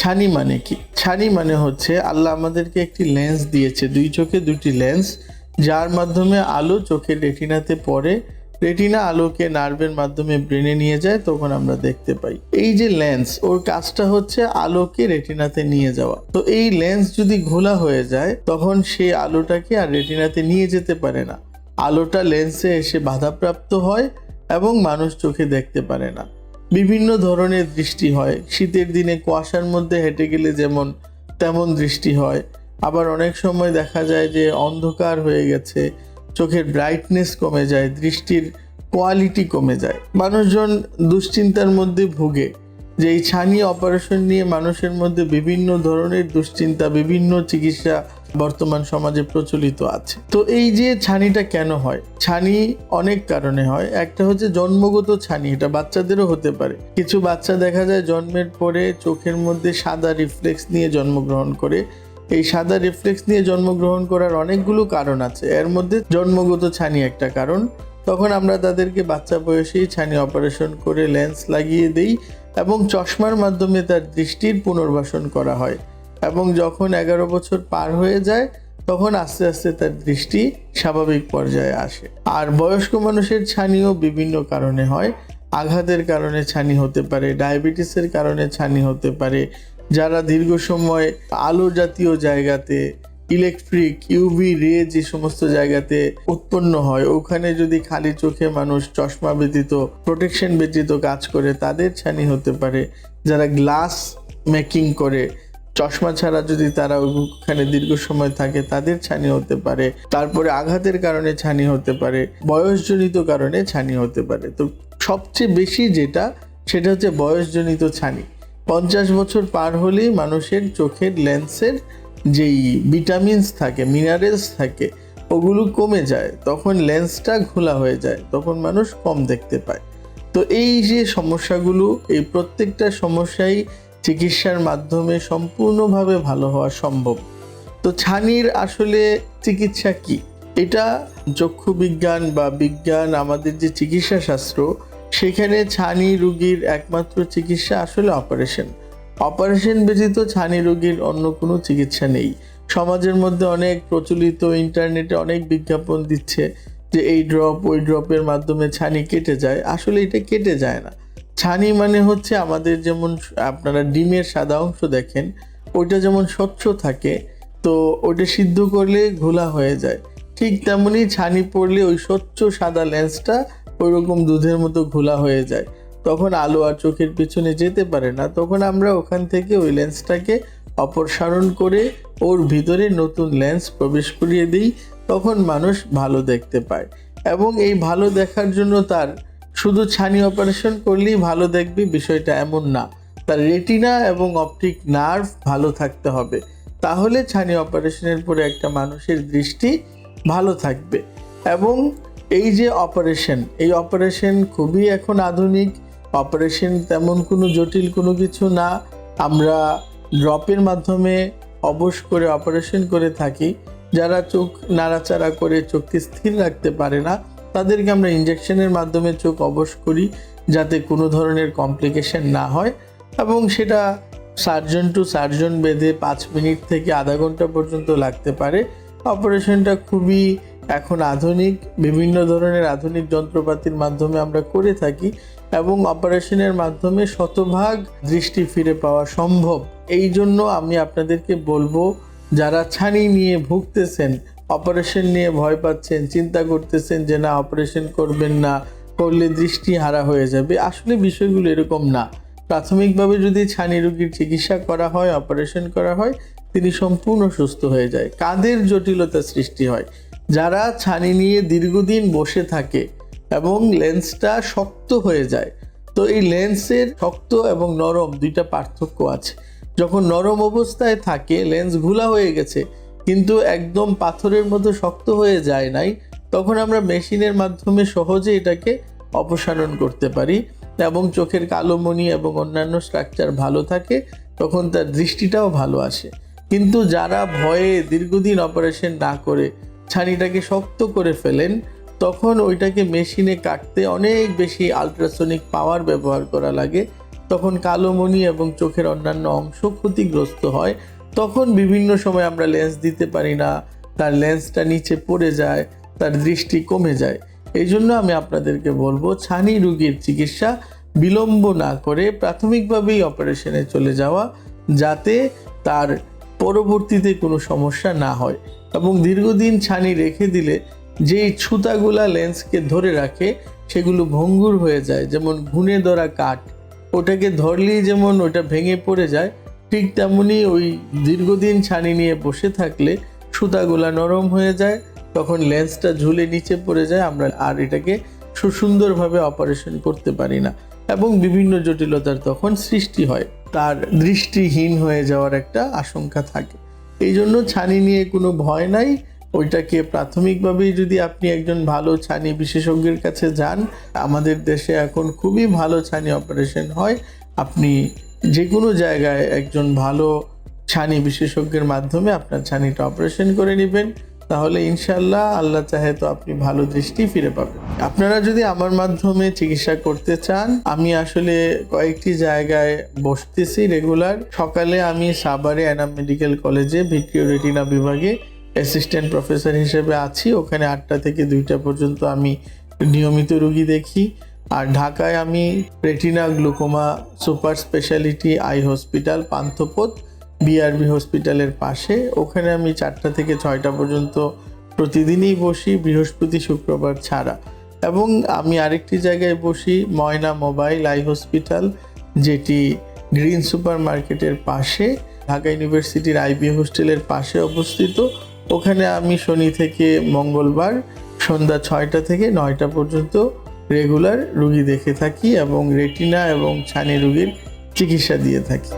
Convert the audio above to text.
ছানি মানে কি? ছানি মানে হচ্ছে আল্লাহ আমাদেরকে একটি লেন্স দিয়েছে, দুই চোখে দুটি লেন্স যার মাধ্যমে আলো চোখের রেটিনাতে পড়ে রেটিনা আলোকে নার্ভের মাধ্যমে ব্রেনে নিয়ে যায়, তখন আমরা দেখতে পাই। এই যে লেন্স ওর কাজটা হচ্ছে আলোকে রেটিনাতে নিয়ে যাওয়া। তো এই লেন্স যদি ঘোলা হয়ে যায়, তখন সেই আলোটাকে আর রেটিনাতে নিয়ে যেতে পারে না। আলোটা লেন্সে এসে বাধাপ্রাপ্ত হয় এবং মানুষ চোখে দেখতে পারে না। বিভিন্ন ধরনের দৃষ্টি হয়। শীতের দিনে কুয়াশার মধ্যে হেঁটে গেলে যেমন তেমন দৃষ্টি হয়। আবার অনেক সময় দেখা যায় যে অন্ধকার হয়ে গেছে, চোখের ব্রাইটনেস কমে যায়, দৃষ্টির কোয়ালিটি কমে যায়। মানুষজন দুশ্চিন্তার মধ্যে ভুগে যে এই ছানি অপারেশন নিয়ে মানুষের মধ্যে বিভিন্ন ধরনের দুশ্চিন্তা, বিভিন্ন চিকিৎসা বর্তমান সমাজে প্রচলিত আছে। তো এই যে ছানিটা কেন হয়? ছানি অনেক কারণে হয়। একটা হচ্ছে জন্মগত ছানি, এটা বাচ্চাদেরও হতে পারে। কিছু বাচ্চা দেখা যায় জন্মের পরে চোখের মধ্যে সাদা রিফ্লেক্স নিয়ে জন্মগ্রহণ করে। এই সাদা রিফ্লেক্স নিয়ে জন্মগ্রহণ করার অনেকগুলো কারণ আছে। এর মধ্যে জন্মগত ছানি একটা কারণ। তখন আমরা তাদেরকে বাচ্চা বয়সেই ছানি অপারেশন করে লেন্স লাগিয়ে দেই এবং চশমার মাধ্যমে তার দৃষ্টির পুনর্বাসন করা হয়। এবং যখন এগারো বছর পার হয়ে যায়, তখন আস্তে আস্তে তার দৃষ্টি স্বাভাবিক পর্যায়ে আসে। আর বয়স্ক মানুষের ছানিও বিভিন্ন কারণে হয়। আঘাতের কারণে ছানি হতে পারে, ডায়াবেটিসের কারণে ছানি হতে পারে, যারা দীর্ঘ সময় আলো জাতীয় জায়গাতে, ইলেকট্রিক ইউভি রে যে সমস্ত জায়গাতে উৎপন্ন হয়, ওখানে যদি খালি চোখে মানুষ চশমা ব্যতীত, প্রোটেকশন ব্যতীত কাজ করে, তাদের ছানি হতে পারে। যারা গ্লাস মেকিং করে চশমা ছাড়া যদি তারা ওখানে দীর্ঘ সময় থাকে, তাদের ছানি হতে পারে। তারপরে আঘাতের কারণে ছানি হতে পারে, বয়সজনিত কারণে ছানি হতে পারে। তো সবচেয়ে বেশি যেটা, সেটা হচ্ছে বয়সজনিত ছানি। পঞ্চাশ বছর পার হলেই মানুষের চোখের লেন্সের যেই ভিটামিনস থাকে, মিনারেলস থাকে, ওগুলো কমে যায়। তখন লেন্সটা ঘোলা হয়ে যায়, তখন মানুষ কম দেখতে পায়। তো এই যে সমস্যাগুলো, এই প্রত্যেকটা সমস্যাই চিকিৎসার মাধ্যমে সম্পূর্ণভাবে ভালো হওয়া সম্ভব। তো ছানির আসলে চিকিৎসা কি? এটা চক্ষু বিজ্ঞান বা বিজ্ঞান, আমাদের যে চিকিৎসা শাস্ত্র, সেখানে ছানি রুগীর একমাত্র চিকিৎসা আসলে অপারেশন। অপারেশন ব্যতীত ছানি রোগীর অন্য কোনো চিকিৎসা নেই। সমাজের মধ্যে অনেক প্রচলিত, ইন্টারনেটে অনেক বিজ্ঞাপন দিচ্ছে যে এই ড্রপ, ওই ড্রপের মাধ্যমে ছানি কেটে যায়। আসলে এটা কেটে যায় না। ছানি মানে হচ্ছে আমাদের যেমন আপনারা ডিমের সাদা অংশ দেখেন, ওইটা যেমন স্বচ্ছ থাকে, তো ওটা সিদ্ধ করলে ঘোলা হয়ে যায়। ঠিক তেমনি ছানি পড়লে ওই স্বচ্ছ সাদা লেন্সটা ওইরকম দুধের মতো ঘোলা হয়ে যায়। তখন আলো আর চোখের পিছনে যেতে পারে না। তখন আমরা ওখান থেকে ওই লেন্সটাকে অপসারণ করে ওর ভিতরে নতুন লেন্স প্রবেশ করিয়ে দিই। তখন মানুষ ভালো দেখতে পায়। এবং এই ভালো দেখার জন্য তার শুধু ছানি অপারেশন করলেই ভালো দেখবে, বিষয়টা এমন না। তার রেটিনা এবং অপটিক নার্ভ ভালো থাকতে হবে। তাহলে ছানি অপারেশনের পরে একটা মানুষের দৃষ্টি ভালো থাকবে। এবং এই যে অপারেশন এই অপারেশন খুবই এখন আধুনিক। অপারেশন তেমন কোনো জটিল কোনো কিছু না। আমরা ড্রপের মাধ্যমে অবশ করে অপারেশন করে থাকি। যারা চোখ নাড়াচাড়া করে চোখকে স্থির রাখতে পারে না তাদেরকে আমরা ইঞ্জেকশনের মাধ্যমে চোখ অবশ করি যাতে কোনো ধরনের কমপ্লিকেশন না হয় এবং সেটা সার্জন টু সার্জন বেঁধে পাঁচ মিনিট থেকে আধা ঘণ্টা পর্যন্ত লাগতে পারে। অপারেশনটা খুবই এখন আধুনিক, বিভিন্ন ধরনের আধুনিক যন্ত্রপাতির মাধ্যমে আমরা করে থাকি এবং অপারেশনের মাধ্যমে শতভাগ দৃষ্টি ফিরে পাওয়া সম্ভব। এই জন্য আমি আপনাদেরকে বলব, যারা ছানি নিয়ে ভুগতেছেন অপারেশন নিয়ে ভয় পাচ্ছেন, চিন্তা করতেছেন যে না, অপারেশন করবেন না, করলে দৃষ্টি হারা হয়ে যাবে। আসলে বিষয়গুলো এরকম না। প্রাথমিকভাবে যদি ছানি রোগীর চিকিৎসা করা হয়, অপারেশন করা হয়, তিনি সম্পূর্ণ সুস্থ হয়ে যায়। কাদের জটিলতা সৃষ্টি হয়? যারা ছানি নিয়ে দীর্ঘদিন বসে থাকে এবং লেন্সটা শক্ত হয়ে যায়, তো এই লেন্সের শক্ত এবং নরম দুইটা পার্থক্য আছে। যখন নরম অবস্থায় থাকে, লেন্স ঘোলা হয়ে গেছে কিন্তু একদম পাথরের মতো শক্ত হয়ে যায় নাই, তখন আমরা মেশিনের মাধ্যমে সহজে এটাকে অপসারণ করতে পারি এবং চোখের কালো মণি এবং অন্যান্য স্ট্রাকচার ভালো থাকে, তখন তার দৃষ্টিটাও ভালো আসে। কিন্তু যারা ভয়ে দীর্ঘদিন অপারেশন না করে ছানিটাকে শক্ত করে ফেলেন, তখন ওইটাকে মেশিনে কাটতে অনেক বেশি আলট্রাসনিক পাওয়ার ব্যবহার করা লাগে। তখন কালোমণি এবং চোখের অন্যান্য অংশ ক্ষতিগ্রস্ত হয় তখন বিভিন্ন সময় আমরা লেন্স দিতে পারি না, তার লেন্সটা নিচে পড়ে যায়, তার দৃষ্টি কমে যায়। এই জন্য আমি আপনাদেরকে বলব, ছানি রুগীর চিকিৎসা বিলম্ব না করে প্রাথমিকভাবেই অপারেশনে চলে যাওয়া, যাতে তার পরবর্তীতে কোনো সমস্যা না হয়। এবং দীর্ঘদিন ছানি রেখে দিলে যেই ছুতাগুলা লেন্সকে ধরে রাখে, সেগুলো ভঙ্গুর হয়ে যায়, যেমন ঘুণে ধরা কাঠ। ওটাকে ধরলেই যেমন ওটা ভেঙে পড়ে যায় ঠিক তেমনি ওই দীর্ঘদিন ছানি নিয়ে বসে থাকলে সুতাগুলা নরম হয়ে যায়, তখন লেন্সটা ঝুলে নিচে পড়ে যায়, আমরা আর এটাকে সুসুন্দরভাবে অপারেশন করতে পারি না। এবং বিভিন্ন জটিলতার তখন সৃষ্টি হয়, তার দৃষ্টিহীন হয়ে যাওয়ার একটা আশঙ্কা থাকে। এই জন্য ছানি নিয়ে কোনো ভয় নাই, ওইটাকে প্রাথমিকভাবেই যদি আপনি একজন ভালো ছানি বিশেষজ্ঞের কাছে যান, আমাদের দেশে এখন খুবই ভালো ছানি অপারেশন হয়, আপনি যে কোনো জায়গায় একজন ভালো ছানি বিশেষজ্ঞের মাধ্যমে আপনার ছানিটা অপারেশন করে নেবেন, তাহলে ইনশাল্লাহ আল্লাহ চাহে তো আপনি ভালো দৃষ্টি ফিরে পাবেন। আপনারা যদি আমার মাধ্যমে চিকিৎসা করতে চান, আমি আসলে কয়েকটি জায়গায় বসতেছি রেগুলার সকালে আমি সাভারে অ্যানাম মেডিকেল কলেজে ভিট্রিও রেটিনা বিভাগে অ্যাসিস্ট্যান্ট প্রফেসর হিসেবে আছি। ওখানে আটটা থেকে দুইটা পর্যন্ত আমি নিয়মিত রুগী দেখি। আর ঢাকায় আমি retina glaucoma super speciality eye hospital Panthapath BRB হসপিটালের পাশে। ওখানে আমি চারটা থেকে ছয়টা পর্যন্ত প্রতিদিনই বসি, বৃহস্পতি, শুক্রবার ছাড়া। এবং আমি আরেকটি জায়গায় বসি, ময়না মোবাইল আই হসপিটাল যেটি গ্রিন সুপার মার্কেটের পাশে, ঢাকা ইউনিভার্সিটির আইবি হোস্টেলের পাশে অবস্থিত। ওখানে আমি শনি থেকে মঙ্গলবার সন্ধ্যা ছয়টা থেকে নয়টা পর্যন্ত রেগুলার রুগী দেখে থাকি এবং রেটিনা এবং ছানি রুগীর চিকিৎসা দিয়ে থাকি।